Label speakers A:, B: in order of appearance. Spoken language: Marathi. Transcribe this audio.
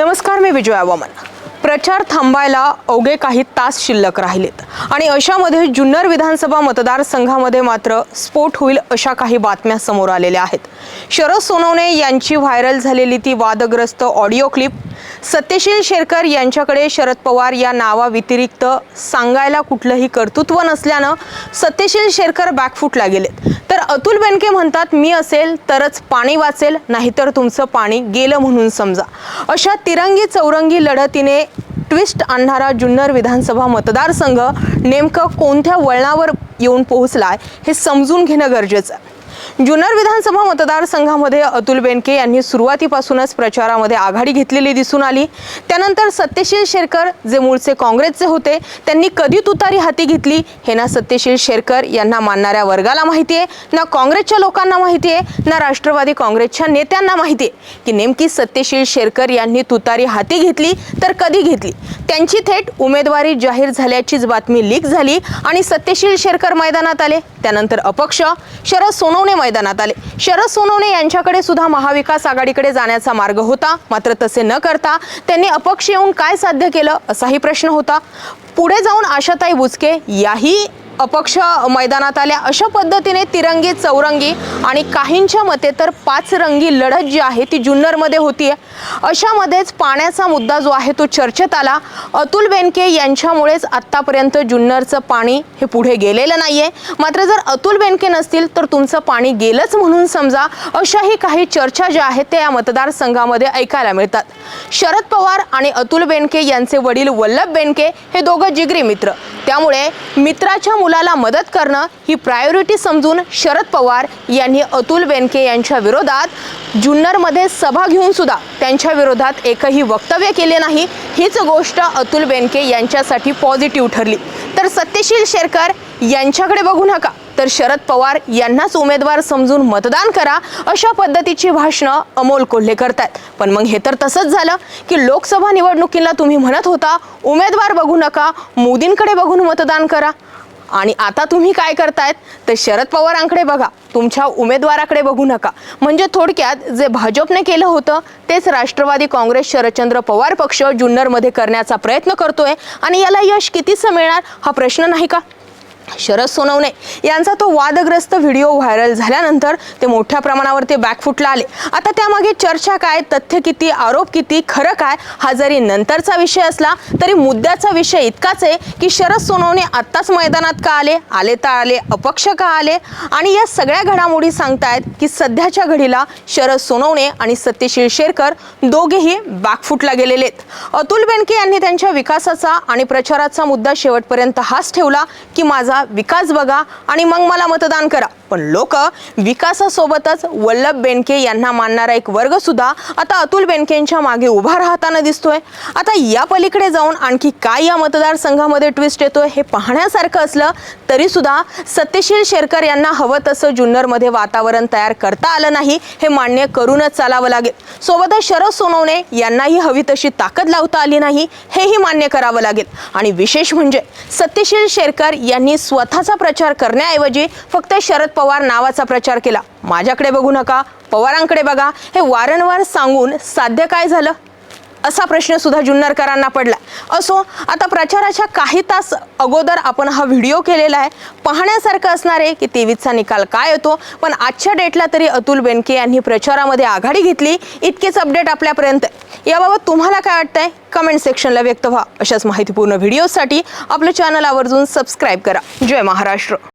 A: नमस्कार मी विजया वामन. प्रचार थांबायला अवघे काही तास शिल्लक राहिलेत. आणि अशामध्ये जुन्नर विधानसभा मतदारसंघामध्ये मात्र स्फोट होईल अशा काही बातम्या समोर आलेल्या आहेत. शरद सोनवणे यांची व्हायरल झालेली ती वादग्रस्त ऑडिओ क्लिप सत्यशील शेरकर यांच्याकडे शरद पवार या नावाव्यतिरिक्त सांगायला कुठलंही कर्तृत्व नसल्यानं सत्यशील शेरकर बॅकफुटला गेलेत. तर अतुल बेनके म्हणतात मी असेल तरच पाणी वाचेल नाहीतर तुमचं पाणी गेलं म्हणून समजा. अशा तिरंगी चौरंगी लढतीने ट्विस्ट आणणारा जुन्नर विधानसभा मतदारसंघ नेमकं कोणत्या वळणावर येऊन पोहोचलाय हे समजून घेणं गरजेचं आहे. जुन्नर विधानसभा मतदारसंघामध्ये अतुल बेनके यांनी सुरुवातीपासूनच प्रचारामध्ये आघाडी घेतलेली दिसून आली. त्यानंतर सत्यशील शेरकर जे मूळचे काँग्रेसचे होते त्यांनी कधी तुतारी हाती घेतली हे ना सत्यशील शेरकर यांना मानणाऱ्या वर्गाला माहिती आहे ना काँग्रेसच्या लोकांना माहिती आहे ना राष्ट्रवादी काँग्रेसच्या नेत्यांना माहिती आहे की नेमकी सत्यशील शेरकर यांनी तुतारी हाती घेतली तर कधी घेतली? त्यांची थेट उमेदवारी जाहीर झाल्याचीच बातमी लीक झाली आणि सत्यशील शेरकर मैदानात आले. त्यानंतर अपक्ष शरद सोनवणे मैदानात आले. शरद सोनवणे यांच्याकडे सुद्धा महाविकास आघाडीकडे जाण्याचा मार्ग होता. मात्र तसे न करता त्यांनी अपक्ष येऊन काय साध्य केलं असाही प्रश्न होता. पुढे जाऊन आशाताई बुचके याही अपक्ष मैदानात आल्या. अशा पद्धतीने तिरंगी चौरंगी आणि काहींच्या मते तर पाच रंगी लढत जी आहे ती जुन्नरमध्ये होती. आहे अशामध्येच पाण्याचा मुद्दा जो आहे तो चर्चेत आला. अतुल बेनके यांच्यामुळेच आत्तापर्यंत जुन्नरचं पाणी हे पुढे गेलेलं नाही आहे मात्र जर अतुल बेनके नसतील तर तुमचं पाणी गेलंच म्हणून समजा. अशाही काही चर्चा ज्या आहेत त्या या मतदारसंघामध्ये ऐकायला मिळतात. शरद पवार आणि अतुल बेनके यांचे वडील वल्लभ बेनके हे दोघं जिगरी मित्र. त्यामुळे मित्राच्या मुलाला मदत करणं ही प्रायोरिटी समजून शरद पवार यांनी अतुल बेनके यांच्या विरोधात जुन्नरमध्ये सभा घेऊन सुद्धा त्यांच्या विरोधात एकही वक्तव्य केले नाही. हीच गोष्ट अतुल बेनके यांच्यासाठी पॉझिटिव्ह ठरली. तर सत्यशील शेरकर यांच्याकडे बघू नका. तर शरद पवार यांनाच उमेदवार समजून मतदान करा अशा पद्धतीची भाषणं अमोल कोल्हे करतात पण मग हे तर तसंच झालं की लोकसभा निवडणुकीला तुम्ही म्हणत होता उमेदवार बघू नका मोदींकडे बघून मतदान करा. आणि आता तुम्ही काय करतायत? तर शरद पवारांकडे बघा. तुमच्या उमेदवाराकडे बघू नका. म्हणजे थोडक्यात जे भाजपने केलं होतं तेच राष्ट्रवादी काँग्रेस शरदचंद्र पवार पक्ष जुन्नरमध्ये करण्याचा प्रयत्न करतोय. आणि याला यश कितीचं मिळणार? हा प्रश्न नाही का? शरद सोनवणे यांचा तो वादग्रस्त व्हिडिओ व्हायरल झाल्यानंतर ते मोठ्या प्रमाणावर ते बॅकफुटला आले. आता त्यामागे चर्चा काय तथ्य किती आरोप किती खरं काय हा जरी नंतरचा विषय असला तरी मुद्द्याचा विषय इतकाच आहे की शरद सोनवणे आत्ताच मैदानात का आले? आले तर आले अपक्ष का आले? आणि या सगळ्या घडामोडी सांगतायत की सध्याच्या घडीला शरद सोनवणे आणि सत्यशील शेरकर दोघेही बॅकफुटला गेलेले आहेत. अतुल बेनके यांनी त्यांच्या विकासाचा आणि प्रचाराचा मुद्दा शेवटपर्यंत हाच ठेवला की माझा विकास बघा आणि मग मला मतदान करा. पण लोक विकासासोबतच वल्लभ बेनके यांना मानणारा एक वर्ग सुद्धा आता अतुल बेनकेंच्या मागे उभा राहताना दिसतोय. आता या पलीकडे जाऊन आणखी काय या मतदारसंघामध्ये ट्विस्ट येतोय हे पाहण्यासारखं असलं तरी सुद्धा सत्यशील शेरकर यांना हवं तसं जुन्नरमध्ये वातावरण तयार करता आलं नाही हे मान्य करूनच चालावं लागेल. सोबतच शरद सोनवणे यांनाही हवी तशी ताकद लावता आली नाही हेही मान्य करावं लागेल. आणि विशेष म्हणजे सत्यशील शेरकर यांनी स्व स्वतःचा प्रचार करण्याऐवजी फक्त शरद पवार नावाचा प्रचार केला. माझ्याकडे बघू नका पवारांकडे बघा. हे वारंवार सांगून साध्य काय झालं? असा प्रश्न सुद्धा जुन्नरकरांना पडला. असो आता प्रचाराच्या काही तास अगोदर आपण हा व्हिडिओ केलेला आहे. पाहण्यासारखं असणार आहे की तेवीसचा निकाल काय येतो पण आजच्या डेटला तरी अतुल बेनके यांनी प्रचारामध्ये आघाडी घेतली. इतकेच अपडेट आपल्यापर्यंत. याबाबत तुम्हाला काय वाटतंय? कमेंट सेक्शनला व्यक्त व्हा. अशाच माहितीपूर्ण व्हिडिओसाठी आपलं चॅनल आवर्जून सबस्क्राईब करा. जय महाराष्ट्र.